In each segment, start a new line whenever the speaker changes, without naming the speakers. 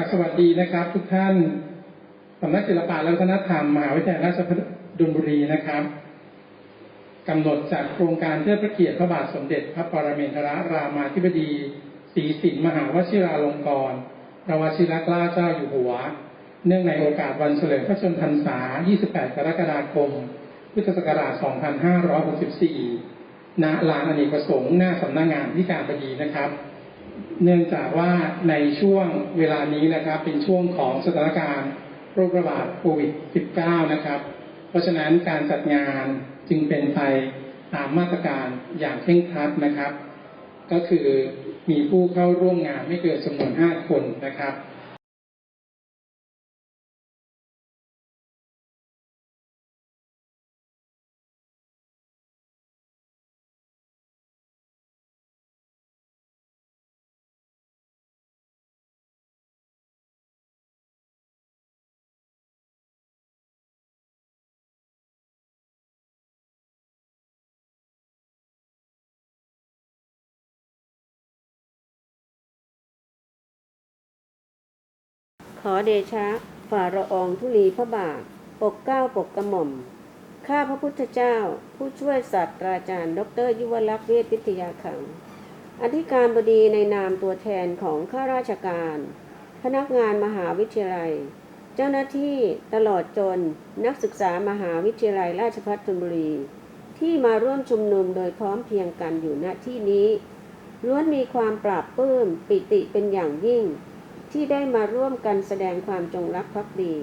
ราบสวัสดีนะครับ ทุกท่านสำนักศิลปะและวัฒนธรรมมหาวิทยาลัยราชภัฏดลบุรีนะครับกำหนดจัดโครงการเทิดพระเกียรติพระบาทสมเด็จพระปรมินทรรามาธิบดีศรีสินมหาวชิราลงกรณพระวชิรเกล้าเจ้าอยู่หัว เนื่องในโอกาสวันเฉลิมพระชนมพรรษา 28 กรกฎาคม พุทธศักราช 2564 ณ ลานอเนกประสงค์ หน้าสำนักงานที่การบดีนะครับ เนื่องจากว่าในช่วงเวลานี้นะครับ เป็นช่วงของสถานการณ์โรคระบาดโควิด -19 นะครับ เพราะฉะนั้นการจัดงานจึงเป็นไปตามมาตรการอย่างเคร่งครัดนะครับ ก็คือมีผู้เข้าร่วมงานไม่เกินจำนวน 5 คนนะครับ
ขอเดชะ ฝ่าละอองธุลีพระบาท ปกเก้าปกกระหม่อม ข้าพระพุทธเจ้า ผู้ช่วยศาสตราจารย์ ดร ยุวลักษณ์เวชวิทยาขัง อธิการบดีในนามตัวแทนของข้าราชการ พนักงานมหาวิทยาลัย เจ้าหน้าที่ตลอดจนนักศึกษามหาวิทยาลัยราชภัฏธนบุรี ที่มาร่วมชุมนุมโดยพร้อมเพียงกันอยู่ณที่นี้ล้วนมีความปราบปลื้มปิติเป็นอย่างยิ่ง ที่ได้มาร่วมกันแสดงความจงรักภักดี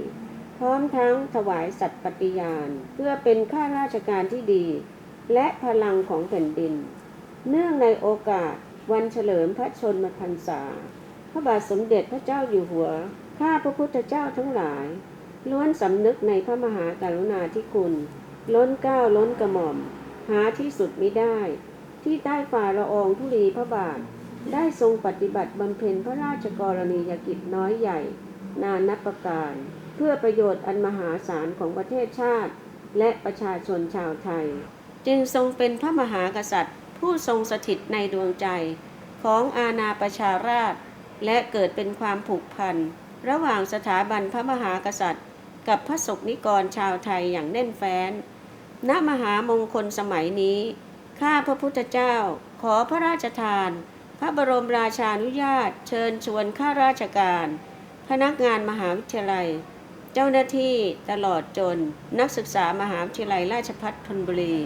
พร้อมทั้งถวายสัตย์ปฏิญาณ เพื่อเป็นข้าราชการที่ดี และพลังของแผ่นดิน เนื่องในโอกาสวันเฉลิมพระชนมพรรษา พระบาทสมเด็จพระเจ้าอยู่หัว ข้าพระพุทธเจ้าทั้งหลาย ล้วนสำนึกในพระมหากรุณาธิคุณ ล้นก้าวล้นกระหม่อม หาที่สุดมิได้ ที่ใต้ฝ่าละอองธุลีพระบาท ได้ทรงปฏิบัติบำเพ็ญพระราชกรณียกิจน้อยใหญ่ นานับประการ เพื่อประโยชน์อันมหาศาลของประเทศชาติ และประชาชนชาวไทย จึงทรงเป็นพระมหากษัตริย์ ผู้ทรงสถิตในดวงใจ ของอาณาประชาราช และเกิดเป็นความผูกพัน ระหว่างสถาบันพระมหากษัตริย์ กับพระสกนิกรชาวไทยอย่างแน่นแฟ้นณมหามงคลสมัยนี้ ข้าพระพุทธเจ้าขอพระราชทาน พระบรมราชานุญาต เชิญชวนข้าราชการ พนักงานมหาวิทยาลัย เจ้าหน้าที่ตลอดจน นักศึกษามหาวิทยาลัยราชภัฏธนบุรี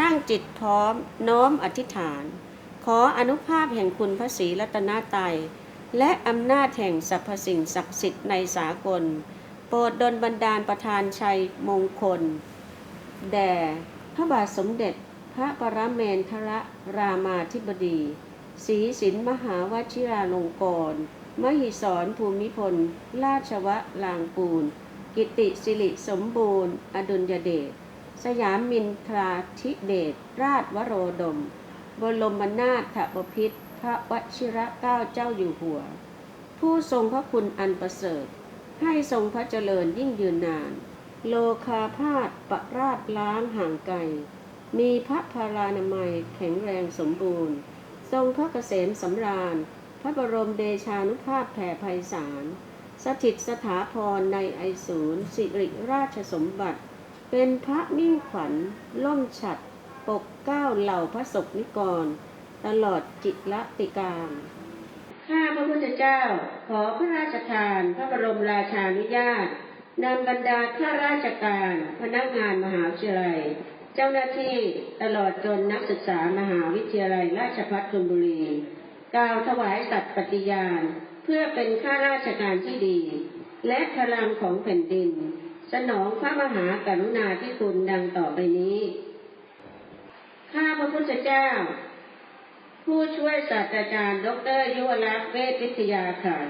ตั้งจิตพร้อมน้อมอธิษฐาน ขออนุภาพแห่งคุณพระศรีรัตนตรัยและอำนาจแห่งสรรพสิ่งศักดิ์สิทธิ์ในสากล โปรดดลบันดาลประทานชัยมงคล แด่พระบาทสมเด็จพระปรเมนทรรามาธิบดี ศรีสินมหาวชิราลงกรณ์มหิศรภูมิพล ราชวะลางกูล กิติสิริสมบูรณ์ อดุลยเดช สยามมินทราธิเดช ราชวโรดม บรมนาถบพิตรพระวชิระเกล้าเจ้าอยู่หัว ผู้ทรงพระคุณอันประเสริฐ ให้ทรงพระเจริญยิ่งยืนนาน โลคาพาธประราชล้างห่างไกล มีพระพารานามัยแข็งแรงสมบูรณ์ ทรงพระเกษมสำราญ พระบรมเดชานุภาพแผ่ไพศาล สถิตสถาพรในไอศูนย์สิริราชสมบัติ เป็นพระมิ่งขวัญล่มฉัด ปกเก้าเหล่าพระศกนิกร ตลอดจิตรติการข้าพระพุทธเจ้าขอพระราชทานพระบรมราชานุญาตนำบรรดาข้าราชการ พนักงานมหาวิทยาลัย เจ้าหน้าที่ตลอดจนนักศึกษามหาวิทยาลัยราชภัฏธนบุรีกล่าวถวายสัตย์ปฏิญาณ เพื่อเป็นข้าราชการที่ดี และพลังของแผ่นดิน สนองพระมหากรุณาธิคุณดังต่อไปนี้ ข้าพระพุทธเจ้า ผู้ช่วยศาสตราจารย์ ดรยุวลักษ์เวชวิทยาขัน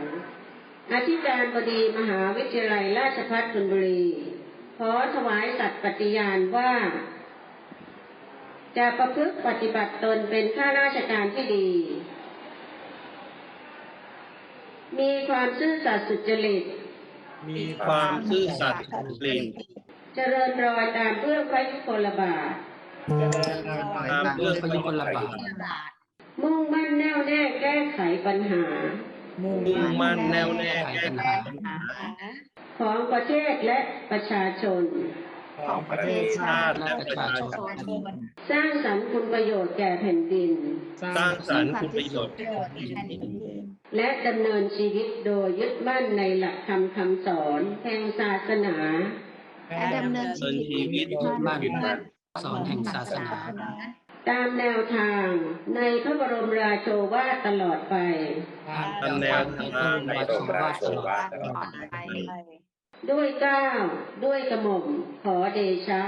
อธิการบดีมหาวิทยาลัยราชภัฏธนบุรีขอถวายสัตย์ปฏิญาณว่า จะประพฤติปฏิบัติตนเป็นข้าราชการที่ดี มีความซื่อสัตย์สุจริต
มีความซื่อสัตย์สุจริต
เจริญรอยตามเพื่อพระยุคลบาท
ตามเรื่องพระยุคลบาท
มุ่งมั่นแน่วแน่แก้ไขปัญหา
มุ่ง
มุ่งมั่นแน่วแน่
ไข
แก้
ปัญ
ไข
หา
ของประเทศและประชาชน
ของประเทศชาติและประชาชน
สร้างสรรค์คุณประโยชน์แก่แผ่นดิน
สร้างสรรค์คุณประโยชน์
และดำเนินชีวิตโดยยึดมั่นในหลักธรรมคำสอนแห่งศาสนา
และดำเนิน
เดินชีวิต
ยึดมั่น
ยึดมั่น
สอนแห่งศาสนา
ตามแนวทางในพระบรมราโชวาทตลอดไป
ตามแนวทาง
ในพระบรมราชโองการ
ด้ ด้วยก้าวด้วยกระหม่อมขอเดชะ